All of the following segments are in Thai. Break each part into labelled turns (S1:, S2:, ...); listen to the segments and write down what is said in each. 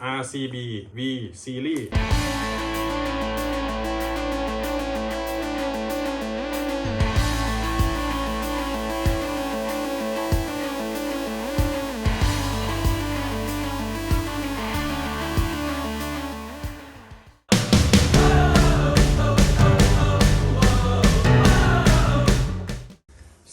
S1: RCB V Series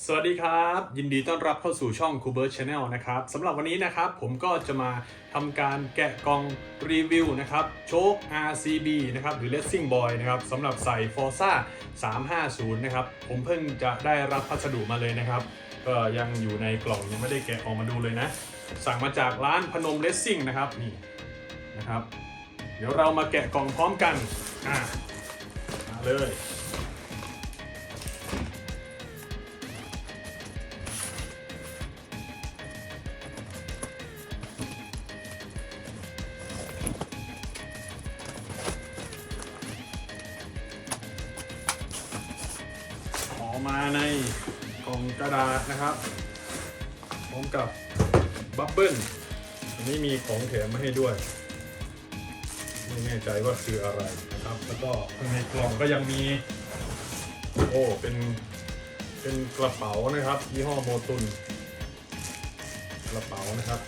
S1: สวัสดีครับ ยินดีต้อนรับเข้าสู่ช่อง c o o b e r Channel นะครับสำหรับวันนี้นะครับผมก็จะมาทำการแกะกล่องรีวิวนะครับโชค RCB นะครับหรือ Racing Boy นะครับสำหรับใส่ Forza 350 นะครับ ผมเพิ่งจะได้รับพัสดุมาเลยนะครับ ก็ยังอยู่ในกล่องยังไม่ได้แกะออกมาดูเลยนะ สั่งมาจากร้านพนม Racing นะครับนี่นะครับ เดี๋ยวเรามาแกะกล่องพร้อมกันอะมาเลย ออกมาในกล่องกระดาษนะครับ พร้อมกับบับเบิ้ลอันนี้มีของแถมมาให้ด้วย ไม่แน่ใจว่าคืออะไรนะครับ แล้วก็ข้างในกล่องก็ยังมี โอ้ เป็นเป็นกระเป๋านะครับยี่ห้อโมตุน กระเป๋านะครับ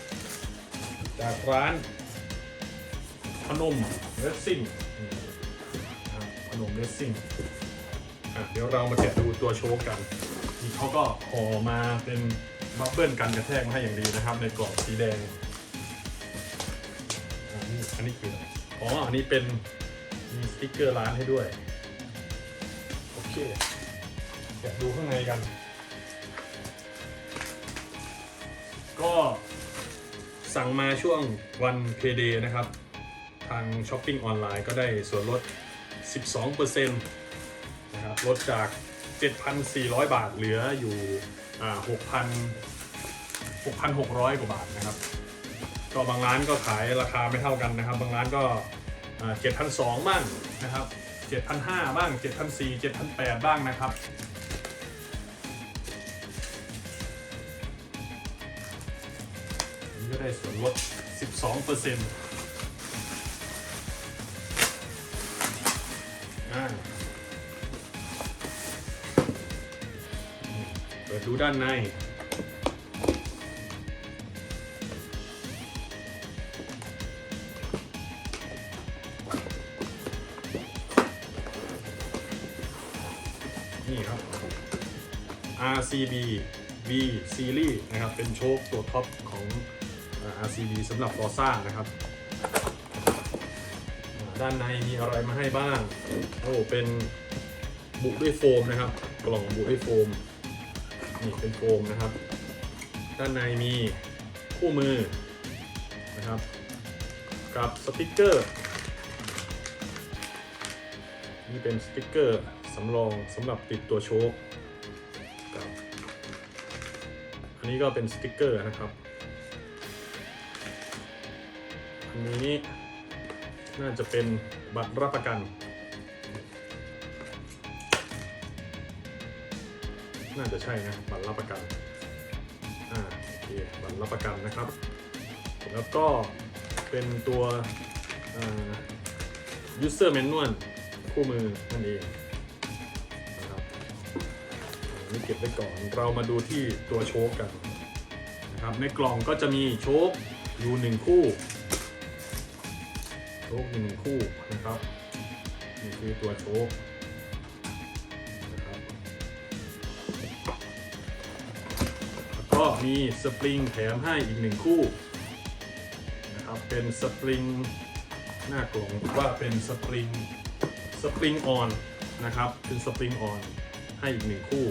S1: จากร้านพนมเรสซิ่งพนมเรสซิ่ง อะเดี๋ยวเรามาแกะดูตัวโชว์กันนี่เขาก็ห่อมาเป็นบับเบิลกันกระแทกมาให้อย่างดีนะครับ ในกล่องสีแดงอะนี่อันนี้คืออะไรอ๋ออันนี้เป็นมีสติ๊กเกอร์ร้านให้ด้วย โอเคแกะดูข้างในกัน ก็สั่งมาช่วงวันเพเดนะครับ ทางช้อปปิ้งออนไลน์ก็ได้ส่วนลด 12% นะครับลดจาก 7,400 บาทเหลืออยู่6,000 6,600 กว่าบาทนะครับ ก็บางร้านก็ขายราคาไม่เท่ากันนะครับ บางร้านก็7,200บ้างนะครับ7,500บ้าง7,400 7,800บ้างนะครับก็ได้ส่วนลด 12%อ่า ดูด้านใน นี่ครับ RCB V Series นะครับ เป็นโชคตัวท็อปของ RCB สำหรับ Forza นะครับ ด้านในมีอะไรมาให้บ้าง โอ้ เป็นบุด้วยโฟมนะครับ กล่องบุด้วยโฟม นี่เป็นโฟมนะครับ ด้านในมีคู่มือนะครับกับสติกเกอร์นี่เป็นสติกเกอร์สำรองสำหรับติดตัวโชคครับอันนี้ก็เป็นสติกเกอร์นะครับ อันนี้น่าจะเป็นบัตรรับประกัน น่าจะใช่นะบัตรรับประกันอ่าโอเคบัตรรับประกันนะครับแล้วก็เป็นตัว user manual คู่มือนั่นเองนะครับนนี้เก็บไว้ก่อนเรามาดูที่ตัวโชคกันนะครับในกล่องก็จะมีโชคอยู่หนึ่งคู่โชคหนึ่งคู่นะครับนี่คือตัวโชค มีสปริงแถมให้อีกหนึ่งคู่นะครับเป็นสปริงหน้ากล่องว่าเป็นสปริงสปริงออนนะครับเป็นสปริงออนให้อีกหนึ่งคู่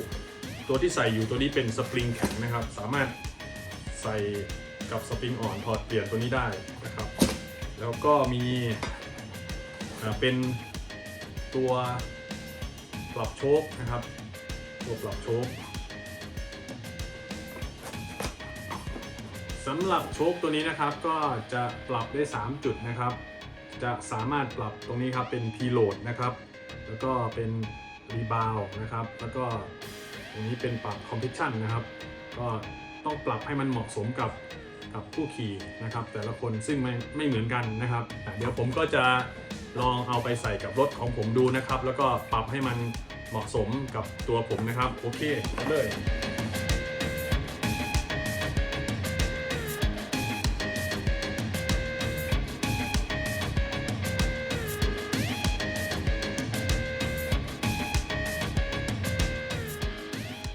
S1: ตัวที่ใส่อยู่ตัวนี้เป็นสปริงแข็งนะครับ สามารถใส่กับสปริงอ่อนถอดเปลี่ยนตัวนี้ได้นะครับ แล้วก็มีเป็นตัวปรับโชคนะครับ ตัวปรับโชค สำหรับโชคตัวนี้นะครับก็จะปรับได้ 3 จุดนะครับ จะสามารถปรับตรงนี้ครับเป็น P load นะครับ แล้วก็เป็น rebound นะครับ แล้วก็ตรงนี้เป็นปรับ compression นะครับ ก็ต้องปรับให้มันเหมาะสมกับกับผู้ขี่นะครับ แต่ละคนซึ่งไม่ไม่เหมือนกันนะครับ เดี๋ยวผมก็จะลองเอาไปใส่กับรถของผมดูนะครับ แล้วก็ปรับให้มันเหมาะสมกับตัวผมนะครับ โอเคเลย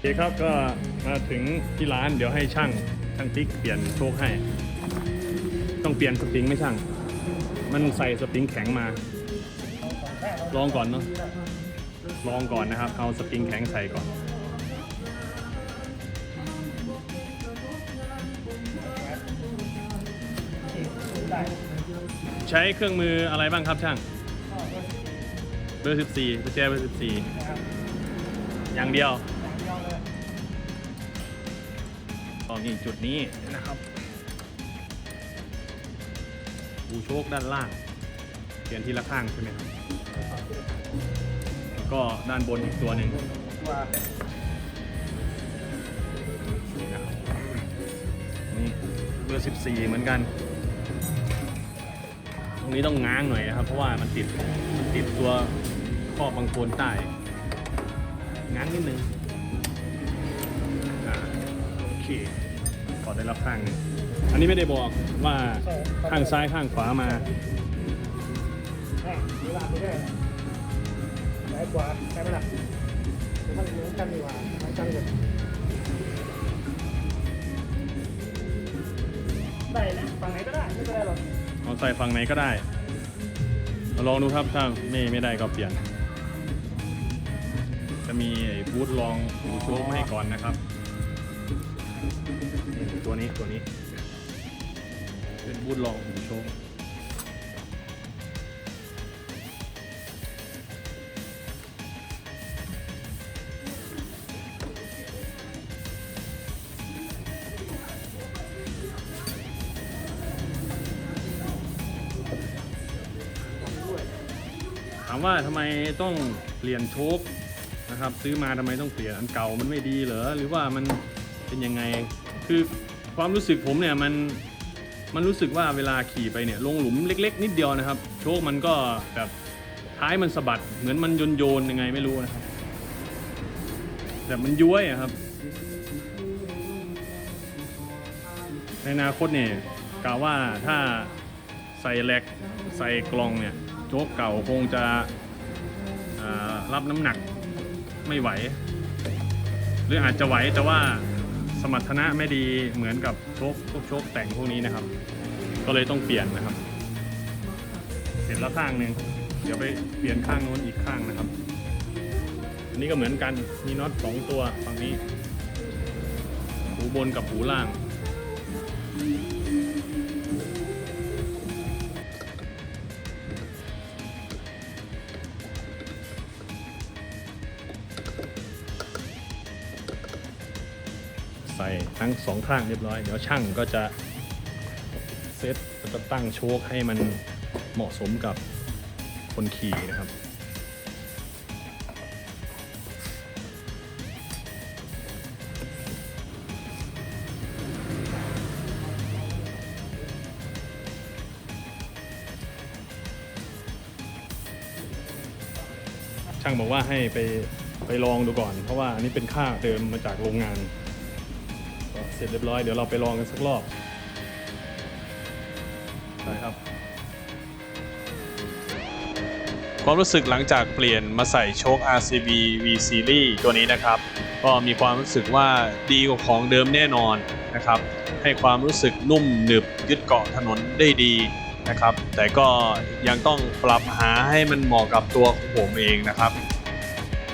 S1: เคครับก็มาถึงที่ร้านเดี๋ยวให้ช่างช่างติ๊กเปลี่ยนโชคให้ ต้องเปลี่ยนสปริงไม่ช่าง มันใส่สปริงแข็งมา ลองก่อนเนาะลองก่อนนะครับเอาสปริงแข็งใส่ก่อนใช้เครื่องมืออะไรบ้างครับช่างเบอร์14ประแจเบอร์14อย่างเดียว ตอนนี้จุดนี้นะครับบูโชคด้านล่างเปลี่ยนทีละข้างใช่ไหมครับแล้วก็ด้านบนอีกตัวหนึ่งนะครับนี่เบอร์14 เหมือนกัน ตรงนี้ต้องง้างหน่อยนะครับ เพราะว่ามันติดมันติดตัวข้อบังโคนใต้ง้างนิดนึง โอเคพอได้รับข้างหนึ่งอันนี้ไม่ได้บอกว่าข้างซ้ายข้างขวามา
S2: เวลาไม่ได้ซ้ายขวาใช่ไหมล่ะมันเหมือนกันดีกว่าเหมือนกันเลยได้นะฝั่งไหนก็ได้ไม่เป็นไรหรอก
S1: เอาใส่ฝั่งไหนก็ได้เอาลองดูครับถ้าไม่ไม่ได้ก็เปลี่ยน จะมีไอ้บูทลองหูโชคมาให้ก่อนนะครับนี่ ตัวนี้ตัวนี้ เป็นบูทลองหูโชคถามว่าทำไมต้องเปลี่ยนโชคนะครับ ซื้อมาทำไมต้องเปลี่ยนอันเก่ามันไม่ดีเหรอหรือว่ามัน เป็นยังไง คือความรู้สึกผมเนี่ยมันมันรู้สึกว่าเวลาขี่ไปเนี่ยลงหลุมเล็ก ๆ นิดเดียวนะครับ โชคมันก็แบบท้ายมันสะบัดเหมือนมันโยนโยนยังไงไม่รู้นะครับแบบมันย้วยครับ ในอนาคตเนี่ยกล่าวว่าถ้าใส่แลกใส่กลองเนี่ยโชคเก่าคงจะรับน้ำหนักไม่ไหว หรืออาจจะไหวแต่ว่า สมรรถนะไม่ดีเหมือนกับโชคพวกโชคแต่งพวกนี้นะครับ ก็เลยต้องเปลี่ยนนะครับ เสร็จแล้วข้างหนึ่งเดี๋ยวไปเปลี่ยนข้างโน้นอีกข้างนะครับ อันนี้ก็เหมือนกันมีน็อตสองตัวฝั่งนี้ หูบนกับหูล่าง ใส่ทั้งสองข้างเรียบร้อย เดี๋ยวช่างก็จะเซตจะตั้งโชคให้มันเหมาะสมกับคนขี่นะครับช่างบอกว่าให้ไปไปลองดูก่อน เพราะว่าอันนี้เป็นค่าเดิมมาจากโรงงาน ร็จเรียบร้อยเดี๋ยวเราไปลองกันสักรอบไปครับ ความรู้สึกหลังจากเปลี่ยนมาใส่โชค RCB V Series ตัวนี้นะครับ ก็มีความรู้สึกว่าดีกว่าของเดิมแน่นอนนะครับ ให้ความรู้สึกนุ่มหนึบยึดเกาะถนนได้ดีนะครับ แต่ก็ยังต้องปรับหาให้มันเหมาะกับตัวของผมเองนะครับ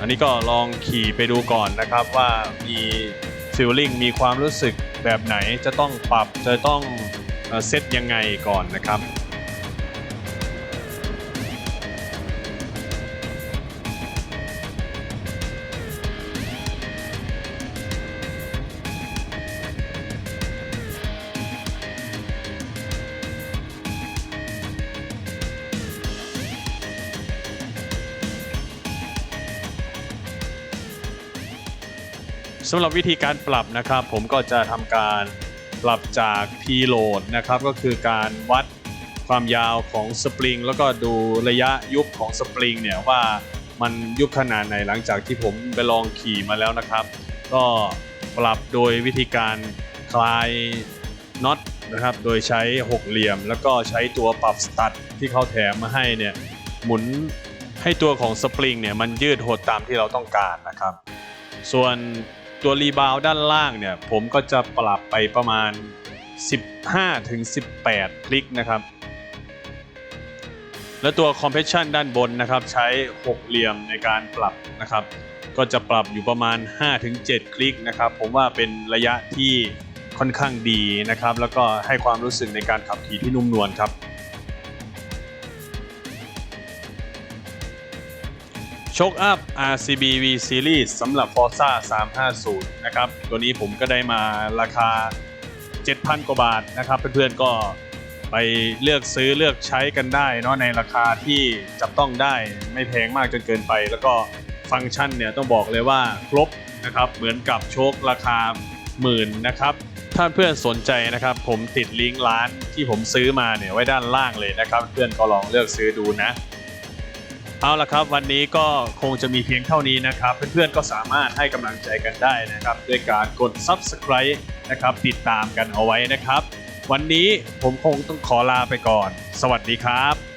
S1: อันนี้ก็ลองขี่ไปดูก่อนนะครับว่ามี ฟีลลิ่งมีความรู้สึกแบบไหนจะต้องปรับจะต้องเอ่อเซตยังไงก่อนนะครับ สำหรับวิธีการปรับนะครับ ผมก็จะทำการปรับจาก P load นะครับ ก็คือการวัดความยาวของสปริงแล้วก็ดูระยะยุบของสปริงเนี่ยว่ามันยุบขนาดไหนหลังจากที่ผมไปลองขี่มาแล้วนะครับ ก็ปรับโดยวิธีการคลายน็อตนะครับ โดยใช้หกเหลี่ยม แล้วก็ใช้ตัวปรับสตัดที่เขาแถมมาให้เนี่ยหมุนให้ตัวของสปริงเนี่ยมันยืดหดตามที่เราต้องการนะครับ ส่วน ตัวรีบาวด้านล่างเนี่ย ผมก็จะปรับไปประมาณ 15ถึง18 คลิกนะครับ และตัว compression ด้านบนนะครับ ใช้ 6 เหลี่ยมในการปรับนะครับ ก็จะปรับอยู่ประมาณ 5-7คลิกนะครับ ผมว่าเป็นระยะที่ค่อนข้างดีนะครับ แล้วก็ให้ความรู้สึกในการขับขี่ที่นุ่มนวลครับ ชคอัพ RCB V Series สำหรับ Forza 350 นะครับ ตัวนี้ผมก็ได้มาราคา 7,000 กว่าบาทนะครับ เพื่อนๆก็ไปเลือกซื้อเลือกใช้กันได้เนาะในราคาที่จับต้องได้ไม่แพงมากจนเกินไป แล้วก็ฟังก์ชันเนี่ยต้องบอกเลยว่าครบนะครับเหมือนกับโชคราคาหมื่นนะครับถ้าเพื่อนสนใจนะครับ ผมติดลิงก์ร้านที่ผมซื้อมาเนี่ยไว้ด้านล่างเลยนะครับ เพื่อนก็ลองเลือกซื้อดูนะ เอาละครับ วันนี้ก็คงจะมีเพียงเท่านี้นะครับ เพื่อนๆก็สามารถให้กำลังใจกันได้นะครับ ด้วยการกด Subscribe นะครับ ติดตามกันเอาไว้นะครับ วันนี้ผมคงต้องขอลาไปก่อน สวัสดีครับ